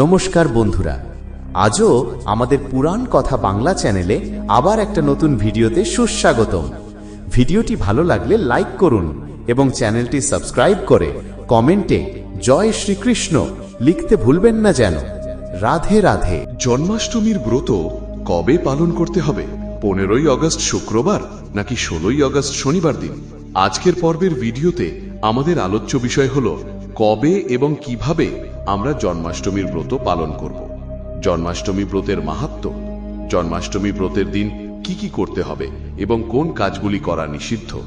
নমস্কার বন্ধুরা। আজও আমাদের পুরাণ কথা বাংলা চ্যানেলে আবার একটা নতুন ভিডিওতে সুস্বাগতম। ভিডিওটি ভালো লাগলে লাইক করুন এবং চ্যানেলটি সাবস্ক্রাইব করে কমেন্টে জয় শ্রীকৃষ্ণ লিখতে ভুলবেন না যেন। রাধে রাধে। জন্মাষ্টমীর ব্রত কবে পালন করতে হবে? পনেরোই আগস্ট শুক্রবার নাকি ষোলোই আগস্ট শনিবার দিন? আজকের পর্বের ভিডিওতে আমাদের আলোচ্য বিষয় হল কবে এবং কীভাবে আমরা জন্মাষ্টমীর ব্রত পালন করব। জন্মাষ্টমী ব্রতের মাহাত্ম, জন্মাষ্টমী ব্রতের দিন কি কি করতে হবে এবং কোন কাজগুলি করা নিষিদ্ধ?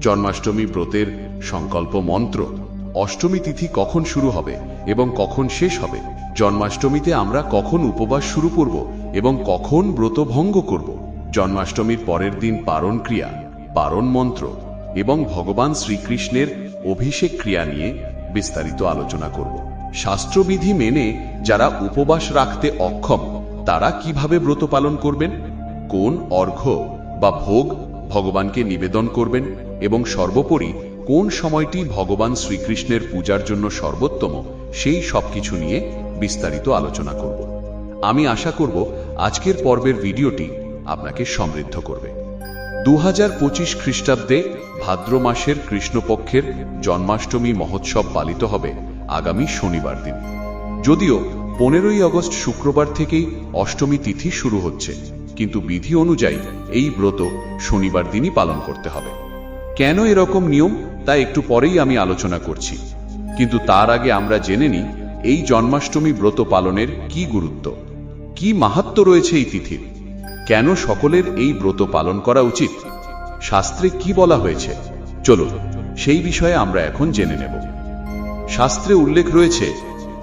জন্মাষ্টমী ব্রতের সংকল্প মন্ত্র, অষ্টমী তিথি কখন শুরু হবে এবং কখন শেষ হবে? জন্মাষ্টমীতে আমরা কখন উপবাস শুরু করব এবং কখন ব্রত ভঙ্গ করব? জন্মাষ্টমীর পরের দিন পারণ ক্রিয়া, পারণ মন্ত্র এবং ভগবান শ্রীকৃষ্ণের অভিষেক ক্রিয়া নিয়ে বিস্তারিত আলোচনা করব। শাস্ত্রবিধি মেনে যারা উপবাস রাখতে অক্ষম, তারা কীভাবে ব্রত পালন করবেন? কোন অর্ঘ্য বা ভোগ ভগবানকে নিবেদন করবেন? এবং সর্বোপরি, কোন সময়টি ভগবান শ্রীকৃষ্ণের পূজার জন্য সর্বোত্তম? সেই সবকিছু নিয়ে বিস্তারিত আলোচনা করব। আমি আশা করব, আজকের পর্বের ভিডিওটি আপনাকে সমৃদ্ধ করবে। দু হাজার পঁচিশ খ্রিস্টাব্দে ভাদ্র মাসের কৃষ্ণপক্ষের জন্মাষ্টমী মহোৎসব পালিত হবে। আগামী শনিবার দিন। যদিও পনেরোই আগস্ট শুক্রবার থেকেই অষ্টমী তিথি শুরু হচ্ছে, কিন্তু বিধি অনুযায়ী এই ব্রত শনিবার দিনই পালন করতে হবে। কেন এরকম নিয়ম, তা একটু পরেই আমি আলোচনা করছি। কিন্তু তার আগে আমরা জেনে নিই, এই জন্মাষ্টমী ব্রত পালনের কি গুরুত্ব? কি মাহাত্ম রয়েছে এই তিথির? কেন সকলের এই ব্রত পালন করা উচিত? শাস্ত্রে কি বলা হয়েছে? চলুন, সেই বিষয়ে আমরা এখন জেনে নেব। শাস্ত্রে উল্লেখ রয়েছে,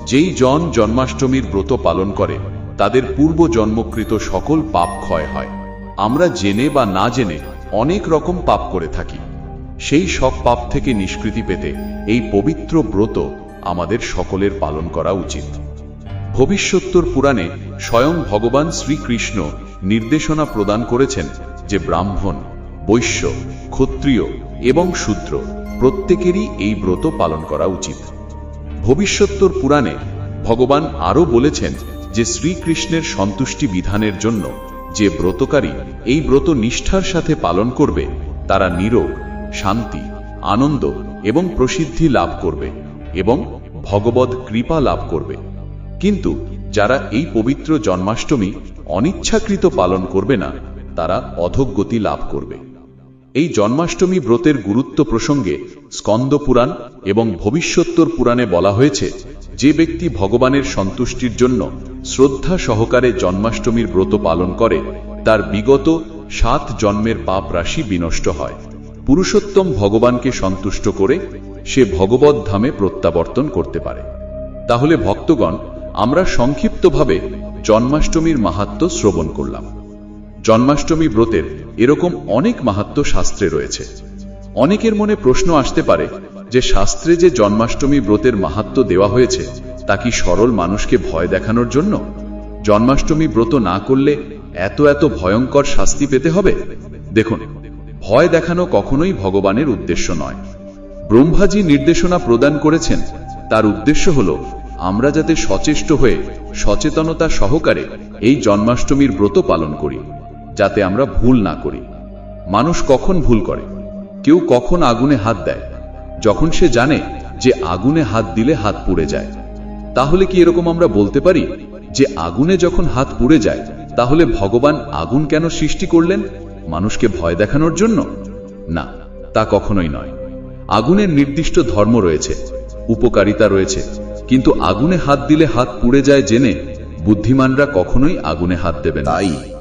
যেই জন জন্মাষ্টমীর ব্রত পালন করে, তাদের পূর্ব জন্মকৃত সকল পাপ ক্ষয় হয়। আমরা জেনে বা না জেনে অনেক রকম পাপ করে থাকি। সেই সব পাপ থেকে নিষ্কৃতি পেতে এই পবিত্র ব্রত আমাদের সকলের পালন করা উচিত। ভবিষ্যত্তর পুরাণে স্বয়ং ভগবান শ্রীকৃষ্ণ নির্দেশনা প্রদান করেছেন যে ব্রাহ্মণ, বৈশ্য, ক্ষত্রিয় এবং শূদ্র, প্রত্যেকেরই এই ব্রত পালন করা উচিত। ভবিষ্যত্তর পুরাণে ভগবান আরও বলেছেন যে শ্রীকৃষ্ণের সন্তুষ্টি বিধানের জন্য যে ব্রতকারী এই ব্রত নিষ্ঠার সাথে পালন করবে, তারা নিরোগ, শান্তি, আনন্দ এবং প্রসিদ্ধি লাভ করবে এবং ভগবদ কৃপা লাভ করবে। কিন্তু যারা এই পবিত্র জন্মাষ্টমী অনিচ্ছাকৃত পালন করবে না, তারা অধোগতি লাভ করবে। এই জন্মাষ্টমী ব্রতের গুরুত্ব প্রসঙ্গে স্কন্দ পুরাণ এবং ভবিষ্যত্তর পুরাণে বলা হয়েছে, যে ব্যক্তি ভগবানের সন্তুষ্টির জন্য শ্রদ্ধা সহকারে জন্মাষ্টমীর ব্রত পালন করে, তার বিগত সাত জন্মের পাপ রাশি বিনষ্ট হয়। পুরুষোত্তম ভগবানকে সন্তুষ্ট করে সে ভগবত ধামে প্রত্যাবর্তন করতে পারে। তাহলে ভক্তগণ, আমরা সংক্ষিপ্তভাবে জন্মাষ্টমীর মাহাত্ম শ্রবণ করলাম। জন্মাষ্টমী ব্রতের এরকম অনেক মাহাত্ম শাস্ত্রে রয়েছে। অনেকের মনে প্রশ্ন আসতে পারে যে শাস্ত্রে যে জন্মাষ্টমী ব্রতের মাহাত্ম দেওয়া হয়েছে, তা কি সরল মানুষকে ভয় দেখানোর জন্য? জন্মাষ্টমী ব্রত না করলে এত এত ভয়ঙ্কর শাস্তি পেতে হবে? দেখুন, ভয় দেখানো কখনোই ভগবানের উদ্দেশ্য নয়। ব্রহ্মাজি নির্দেশনা প্রদান করেছেন, তার উদ্দেশ্য হল আমরা যাতে সচেষ্ট হয়ে সচেতনতা সহকারে এই জন্মাষ্টমীর ব্রত পালন করি। যাতে আমরা ভুল না করি। মানুষ কখন ভুল করে? কেউ কখন আগুনে হাত দেয়? যখন সে জানে যে আগুনে হাত দিলে হাত পুড়ে যায়। তাহলে কি এরকম আমরা বলতে পারি যে আগুনে যখন হাত পুড়ে যায়, তাহলে ভগবান আগুন কেন সৃষ্টি করলেন? মানুষকে ভয় দেখানোর জন্য? না, তা কখনোই নয়। আগুনের নির্দিষ্ট ধর্ম রয়েছে, উপকারিতা রয়েছে, কিন্তু আগুনে হাত দিলে হাত পুড়ে যায় জেনে বুদ্ধিমানরা কখনোই আগুনে হাত দেবে না।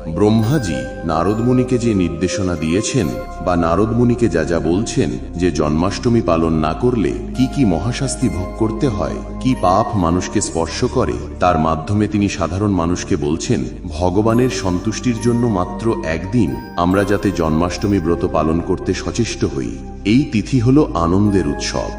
ব্রহ্মাজি নারদমুনিকে যে নির্দেশনা দিয়েছেন বা নারদমুনিকে যা যা বলছেন যে জন্মাষ্টমী পালন না করলে কি কি মহাশাস্তি ভোগ করতে হয়, কি পাপ মানুষকে স্পর্শ করে, তার মাধ্যমে তিনি সাধারণ মানুষকে বলছেন, ভগবানের সন্তুষ্টির জন্য মাত্র একদিন আমরা যাতে জন্মাষ্টমী ব্রত পালন করতে সচেষ্ট হই। এই তিথি হল আনন্দের উৎসব,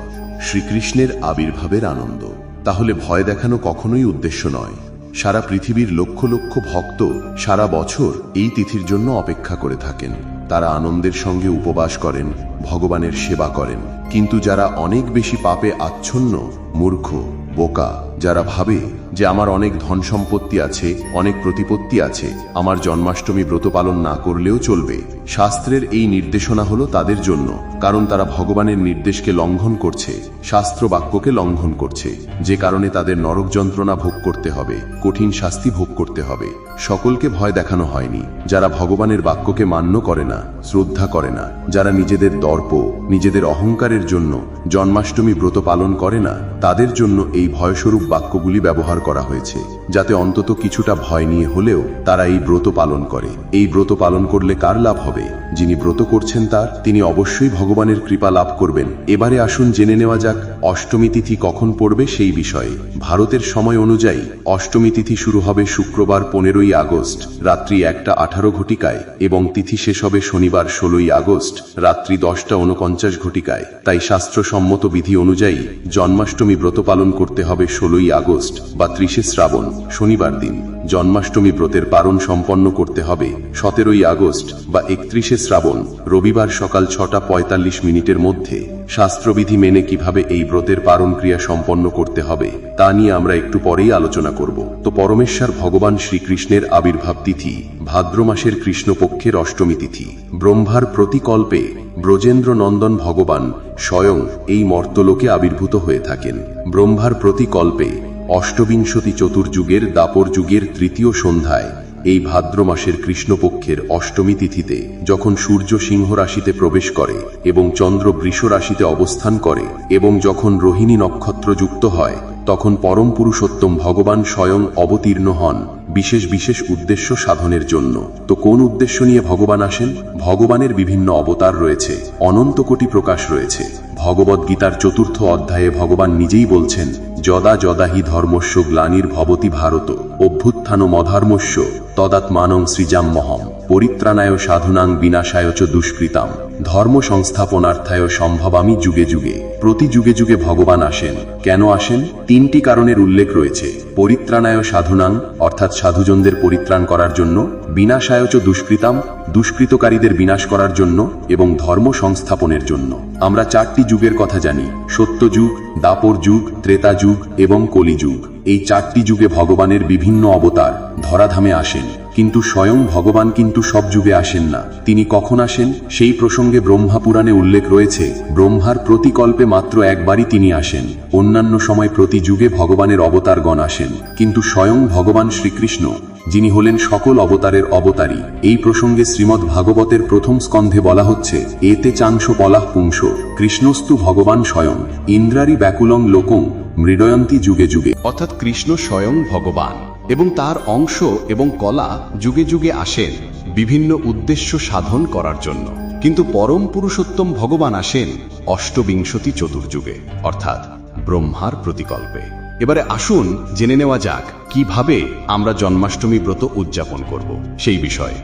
শ্রীকৃষ্ণের আবির্ভাবের আনন্দ। তাহলে ভয় দেখানো কখনোই উদ্দেশ্য নয়। সারা পৃথিবীর লক্ষ লক্ষ ভক্ত সারা বছর এই তিথির জন্য অপেক্ষা করে থাকেন। তারা আনন্দের সঙ্গে উপবাস করেন, ভগবানের সেবা করেন। কিন্তু যারা অনেক বেশি পাপে আচ্ছন্ন, মূর্খ, বোকা যারা ভাবে যে আমার অনেক ধন সম্পত্তি আছে, অনেক প্রতিপত্তি আছে, আমার জন্মাষ্টমী ব্রত পালন না করলেও চলবে। শাস্ত্রের এই নির্দেশনা হলো তাদের জন্য, কারণ তারা ভগবানের নির্দেশকে লঙ্ঘন করছে শাস্ত্র বাক্যকে লঙ্ঘন করছে, যে কারণে তাদের নরক যন্ত্রণা ভোগ করতে হবে, কঠিন শাস্তি ভোগ করতে হবে। সকলকে ভয় দেখানো হয়নি, যারা ভগবানের বাক্যকে মান্য করে না, শ্রদ্ধা করে না, যারা নিজেদের দর্প, নিজেদের অহংকারের জন্য জন্মাষ্টমী ব্রত পালন করে না, তাদের জন্য এই ভয়স্বরূপ বাক্যগুলি ব্যবহার করা হয়েছে, যাতে অন্তত কিছুটা ভয় নিয়ে হলেও তারা এই ব্রত পালন করে। এই ব্রত পালন করলে কার লাভ হবে? যিনি ব্রত করছেন তার, তিনি অবশ্যই ভগবানের কৃপা লাভ করবেন। এবারে আসুন জেনে নেওয়া যাক, অষ্টমী তিথি কখন পড়বে সেই বিষয়ে। ভারতের সময় অনুযায়ী, অষ্টমী তিথি শুরু হবে শুক্রবার পনেরোই আগস্ট, রাত্রি একটা আঠারো ঘটিকায়, এবং তিথি শেষ হবে শনিবার ষোলোই আগস্ট, রাত্রি দশটা উনপঞ্চাশ ঘটিকায়। তাই শাস্ত্রসম্মত বিধি অনুযায়ী, জন্মাষ্টমী ব্রত পালন করতে হবে ষোলোই আগস্ট বা ত্রিশে শ্রাবণ শনিবার দিন। জন্মাষ্টমী ব্রতের পালন সম্পন্ন করতে হবে সতেরোই আগস্ট বা একত্রিশে শ্রাবণ, রবিবার সকাল ছটা পঁয়তাল্লিশ মিনিটের মধ্যে। শাস্ত্রবিধি মেনে কীভাবে এই ব্রতের পালন ক্রিয়া সম্পন্ন করতে হবে, তা নিয়ে আমরা একটু পরেই আলোচনা করব। তো পরমেশ্বর ভগবান শ্রীকৃষ্ণের আবির্ভাব তিথি, ভাদ্র মাসের কৃষ্ণপক্ষের অষ্টমী তিথি। ব্রহ্মার প্রতিকল্পে ব্রজেন্দ্র নন্দন ভগবান স্বয়ং এই মর্তলোকে আবির্ভূত হয়ে থাকেন। ব্রহ্মার প্রতিকল্পে অষ্টবিংশতি চতুর্যুগের দাপর যুগের তৃতীয় সন্ধ্যায়, এই ভাদ্র মাসের কৃষ্ণপক্ষের অষ্টমী তিথিতে, যখন সূর্য সিংহ রাশিতে প্রবেশ করে এবং চন্দ্র বৃষ রাশিতে অবস্থান করে এবং যখন রোহিণী নক্ষত্র যুক্ত হয়, তখন পরম পুরুষোত্তম ভগবান স্বয়ং অবতীর্ণ হন, বিশেষ বিশেষ উদ্দেশ্য সাধনের জন্য। তো কোন উদ্দেশ্য নিয়ে ভগবান আসেন? ভগবানের বিভিন্ন অবতার রয়েছে, অনন্ত কোটি প্রকাশ রয়েছে। ভগবদ গীতার চতুর্থ অধ্যায়ে ভগবান নিজেই বলছেন যদা যদা হি ধর্মস্য গ্লানির ভবতি ভারত, অভ্যুত্থান মধর্মস্য, তদাত্মানং সৃজাম্মহম পরিত্রাণায় সাধুনাং বিনাশায় চ দুষ্কৃতাম। ধর্ম সংস্থাপনার্থায় সম্ভবামি যুগে যুগে। প্রতি যুগে যুগে ভগবান আসেন। কেন আসেন? তিনটি কারণের উল্লেখ রয়েছে। পরিত্রাণায় সাধুনাং, অর্থাৎ সাধুজনদের পরিত্রাণ করার জন্য, বিনাশায় চ দুষ্কৃতাম, দুষ্কৃতকারীদের বিনাশ করার জন্য এবং ধর্ম সংস্থাপনের জন্য। আমরা চারটি যুগের কথা জানি। সত্যযুগ দাপর যুগ ত্রেতা যুগ এবং কলিযুগ। এই চারটি যুগে ভগবানের বিভিন্ন অবতার ধরাধামে আসেন, কিন্তু স্বয়ং ভগবান কিন্তু সব যুগে আসেন না। তিনি কখন আসেন? সেই প্রসঙ্গে ব্রহ্মা পুরাণে উল্লেখ রয়েছে, ব্রহ্মার প্রতিকল্পে মাত্র একবারই তিনি আসেন। অন্যান্য সময় প্রতি যুগে ভগবানের অবতারগণ আসেন, কিন্তু স্বয়ং ভগবান শ্রীকৃষ্ণ, যিনি হলেন সকল অবতারের অবতারী। এই প্রসঙ্গে শ্রীমদ্ ভাগবতের প্রথম স্কন্ধে বলা হচ্ছে, এতে চাংশ পলাহ পুংস কৃষ্ণস্তু ভগবান স্বয়ং, ইন্দ্রারি ব্যাকুলং লোকং মৃডয়ন্তী যুগে যুগে। অর্থাৎ কৃষ্ণ স্বয়ং ভগবান এবং তার অংশ এবং কলা যুগে যুগে আসেন বিভিন্ন উদ্দেশ্য সাধন করার জন্য। কিন্তু পরম পুরুষোত্তম ভগবান আসেন অষ্টবিংশতি চতুর্যুগে, অর্থাৎ ব্রহ্মার প্রতিকল্পে। এবারে আসুন জেনে নেওয়া যাক, কীভাবে আমরা জন্মাষ্টমী ব্রত উদযাপন করব। সেই বিষয়ে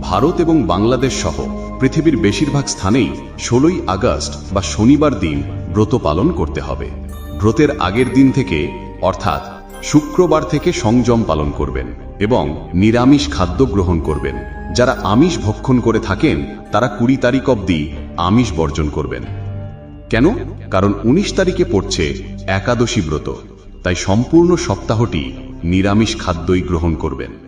ভারত এবং বাংলাদেশ সহ পৃথিবীর বেশিরভাগ স্থানেই ষোলোই আগস্ট বা শনিবার দিন ব্রত পালন করতে হবে। ব্রতের আগের দিন থেকে, অর্থাৎ শুক্রবার থেকে সংযম পালন করবেন এবং নিরামিষ খাদ্য গ্রহণ করবেন। যারা আমিষ ভক্ষণ করে থাকেন, তারা কুড়ি তারিখ অবধি আমিষ বর্জন করবেন। কেন? কারণ উনিশ তারিখে পড়ছে একাদশী ব্রত, তাই সম্পূর্ণ সপ্তাহটি নিরামিষ খাদ্যই গ্রহণ করবেন।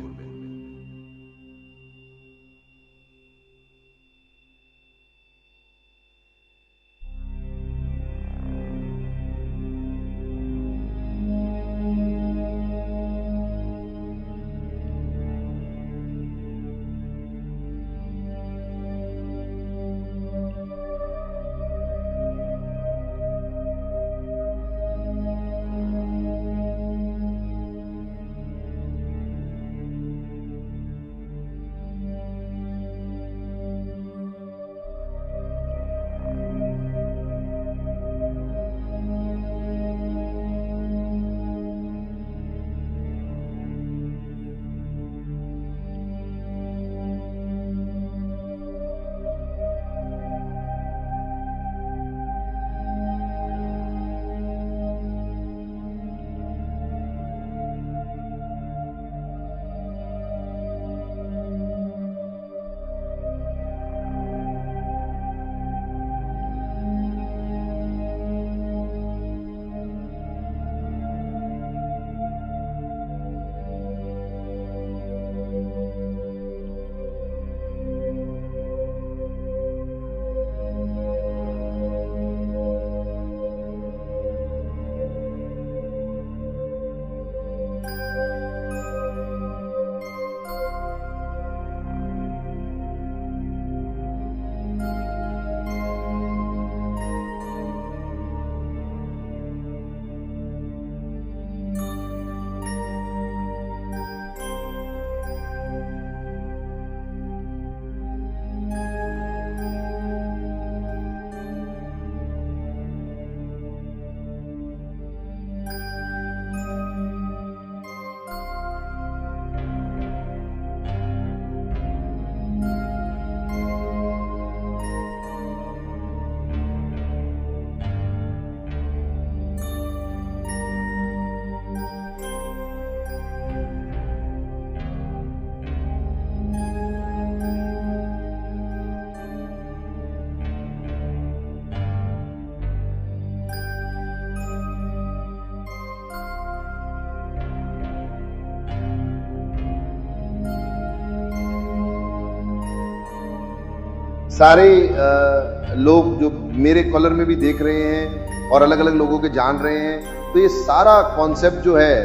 सारे अ, लोग जो मेरे कलर में भी देख रहे हैं और अलग अलग लोगों के जान रहे हैं तो ये सारा कॉन्सेप्ट जो है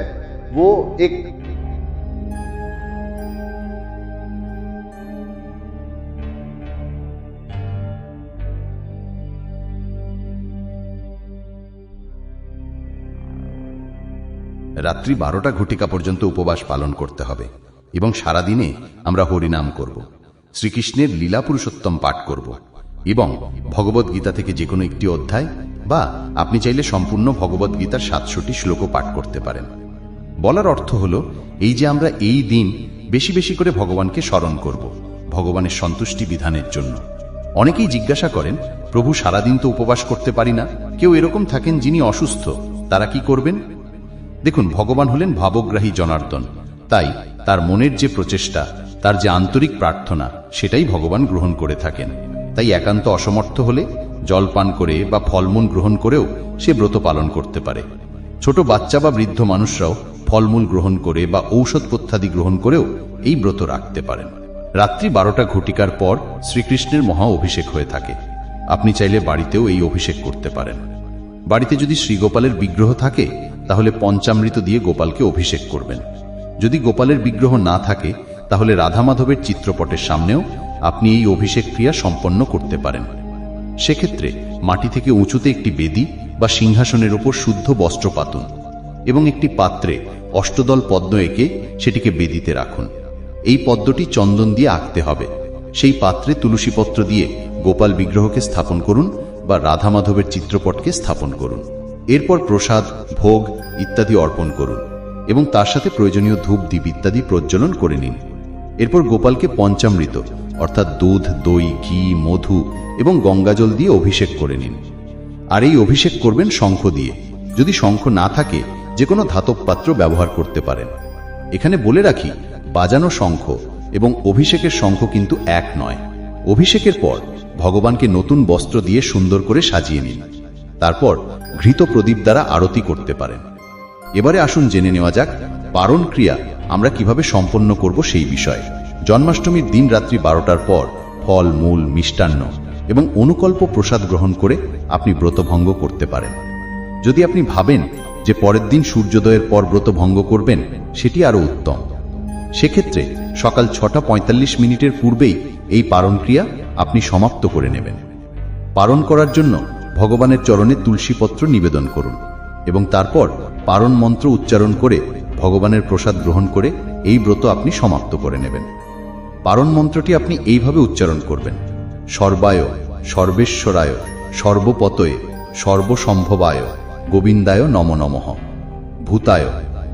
वो एक রাত্রি বারোটা ঘটিকা পর্যন্ত উপবাস পালন করতে হবে এবং সারাদিনে আমরা হরিনাম করব শ্রীকৃষ্ণের লীলা পুরুষোত্তম পাঠ করব এবং ভগবত গীতা থেকে যে কোনো একটি অধ্যায় বা আপনি চাইলে সম্পূর্ণ ভগবত গীতার সাতশোটি শ্লোকও পাঠ করতে পারেন। বলার অর্থ হলো, এই যে আমরা এই দিন বেশি বেশি করে ভগবানকে স্মরণ করব, ভগবানের সন্তুষ্টি বিধানের জন্য। অনেকেই জিজ্ঞাসা করেন, প্রভু, সারাদিন তো উপবাস করতে পারি না? কেউ এরকম থাকেন যিনি অসুস্থ, তারা কি করবেন? দেখুন, ভগবান হলেন ভাবগ্রাহী জনার্দন। তাই তার মনের যে প্রচেষ্টা তার যে আন্তরিক প্রার্থনা, সেটাই ভগবান গ্রহণ করে থাকেন। তাই একান্ত অসমর্থ হলে জল পান করে বা ফলমূল গ্রহণ করেও সে ব্রত পালন করতে পারে। ছোট বাচ্চা বা বৃদ্ধ মানুষরাও ফলমূল গ্রহণ করে বা ঔষধ পথ্যাদি গ্রহণ করেও এই ব্রত রাখতে পারেন। রাত্রি বারোটা ঘটিকার পর শ্রীকৃষ্ণের মহা অভিষেক হয়ে থাকে। আপনি চাইলে বাড়িতেও এই অভিষেক করতে পারেন। বাড়িতে যদি শ্রীগোপালের বিগ্রহ থাকে, তাহলে পঞ্চামৃত দিয়ে গোপালকে অভিষেক করবেন। যদি গোপালের বিগ্রহ না থাকে তাহলে রাধা মাধবের চিত্রপটের সামনেও আপনি এই অভিষেক ক্রিয়া সম্পন্ন করতে পারেন। সেক্ষেত্রে মাটি থেকে উঁচুতে একটি বেদি বা সিংহাসনের উপর শুদ্ধ বস্ত্র পাতুন এবং একটি পাত্রে অষ্টদল পদ্ম এঁকে সেটিকে বেদিতে রাখুন। এই পদ্মটি চন্দন দিয়ে আঁকতে হবে। সেই পাত্রে তুলসীপত্র দিয়ে গোপাল বিগ্রহকে স্থাপন করুন বা রাধা মাধবের চিত্রপটকে স্থাপন করুন। এরপর প্রসাদ, ভোগ ইত্যাদি অর্পণ করুন এবং তার সাথে প্রয়োজনীয় ধূপ, দ্বীপ ইত্যাদি প্রজ্বলন করে নিন। এরপর গোপালকে পঞ্চামৃত, অর্থাৎ দুধ, দই, ঘি, মধু এবং গঙ্গাজল দিয়ে অভিষেক করে নিন। আর এই অভিষেক করবেন শঙ্খ দিয়ে। যদি শঙ্খ না থাকে, যে কোনো ধাতব পাত্র ব্যবহার করতে পারেন। এখানে বলে রাখি, বাজানো শঙ্খ এবং অভিষেকের শঙ্খ কিন্তু এক নয়। অভিষেকের পর ভগবানকে নতুন বস্ত্র দিয়ে সুন্দর করে সাজিয়ে নিন। তারপর ঘৃত প্রদীপ দ্বারা আরতি করতে পারেন। এবারে আসুন জেনে নেওয়া যাক, পারণ ক্রিয়া আমরা কীভাবে সম্পন্ন করব সেই বিষয়ে। জন্মাষ্টমীর দিন রাত্রি বারোটার পর ফল, মূল, মিষ্টান্ন এবং অনুকল্প প্রসাদ গ্রহণ করে আপনি ব্রতভঙ্গ করতে পারেন। যদি আপনি ভাবেন যে পরের দিন সূর্যোদয়ের পর ব্রত ভঙ্গ করবেন, সেটি আরও উত্তম। সেক্ষেত্রে সকাল ছটা পঁয়তাল্লিশ মিনিটের পূর্বেই এই পারণ ক্রিয়া আপনি সমাপ্ত করে নেবেন। পারণ করার জন্য ভগবানের চরণে তুলসীপত্র নিবেদন করুন এবং তারপর পারণ মন্ত্র উচ্চারণ করে ভগবানের প্রসাদ গ্রহণ করে এই ব্রত আপনি সমাপ্ত করে নেবেন। পারণ মন্ত্রটি আপনি এইভাবে উচ্চারণ করবেন। সর্বায়, সর্বেশ্বরায়, সর্বপতয়ে, সর্বসম্ভবায়, গোবিন্দায় নম নমঃ। ভূতায়,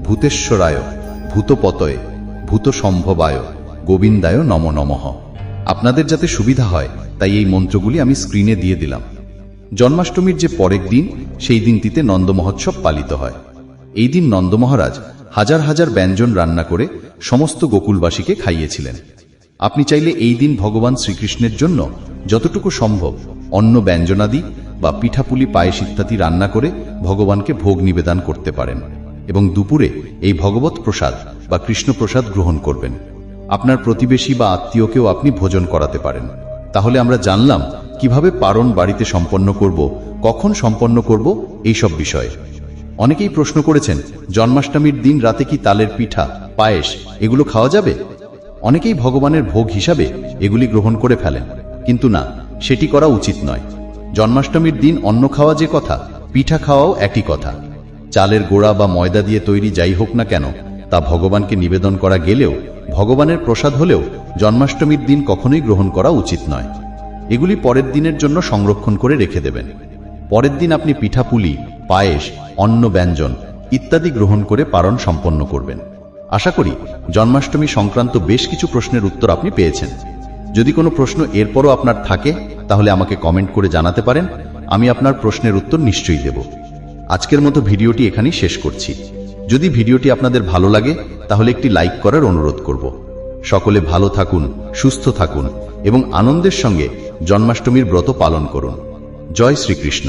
ভূতেশ্বরায়, ভূতপতয়ে, ভূতসম্ভবায়, গোবিন্দায় নম নমঃ। আপনাদের যাতে সুবিধা হয়, তাই এই মন্ত্রগুলি আমি স্ক্রিনে দিয়ে দিলাম। জন্মাষ্টমীর যে পরের দিন, সেই দিনটিতে নন্দ মহোৎসব পালিত হয়। এই দিন নন্দ মহারাজ হাজার হাজার ব্যঞ্জন রান্না করে সমস্ত গোকুলবাসীকে খাইয়েছিলেন। আপনি চাইলে এই দিন ভগবান শ্রীকৃষ্ণের জন্য যতটুকু সম্ভব অন্য ব্যঞ্জনাদি বা পিঠাপুলি, পায়েস ইত্যাদি রান্না করে ভগবানকে ভোগ নিবেদন করতে পারেন এবং দুপুরে এই ভগবত প্রসাদ বা কৃষ্ণ প্রসাদ গ্রহণ করবেন। আপনার প্রতিবেশী বা আত্মীয়কেও আপনি ভোজন করাতে পারেন। তাহলে আমরা জানলাম কীভাবে পারণ বাড়িতে সম্পন্ন করব, কখন সম্পন্ন করব, এইসব বিষয়ে। অনেকেই প্রশ্ন করেছেন, জন্মাষ্টমীর দিন রাতে কি তালের পিঠা, পায়েস, এগুলো খাওয়া যাবে? অনেকেই ভগবানের ভোগ হিসাবে এগুলি গ্রহণ করে ফেলেন। কিন্তু না, সেটি করা উচিত নয়। জন্মাষ্টমীর দিন অন্ন খাওয়া যে কথা, পিঠা খাওয়াও একই কথা। চালের গোড়া বা ময়দা দিয়ে তৈরি যাই হোক না কেন, তা ভগবানকে নিবেদন করা গেলেও, ভগবানের প্রসাদ হলেও জন্মাষ্টমীর দিন কখনোই গ্রহণ করা উচিত নয়। এগুলি পরের দিনের জন্য সংরক্ষণ করে রেখে দেবেন। পরের দিন আপনি পিঠাপুলি পায়েস অন্ন ব্যঞ্জন ইত্যাদি গ্রহণ করে পারণ সম্পন্ন করবেন। আশা করি জন্মাষ্টমী সংক্রান্ত বেশ কিছু প্রশ্নের উত্তর আপনি পেয়েছেন। যদি কোনো প্রশ্ন এরপরও আপনার থাকে, তাহলে আমাকে কমেন্ট করে জানাতে পারেন, আমি আপনার প্রশ্নের উত্তর নিশ্চয়ই দেব। আজকের মতো ভিডিওটি এখানেই শেষ করছি। যদি ভিডিওটি আপনাদের ভালো লাগে, তাহলে একটি লাইক করার অনুরোধ করব। সকলে ভালো থাকুন, সুস্থ থাকুন এবং আনন্দের সঙ্গে জন্মাষ্টমীর ব্রত পালন করুন। জয় শ্রীকৃষ্ণ।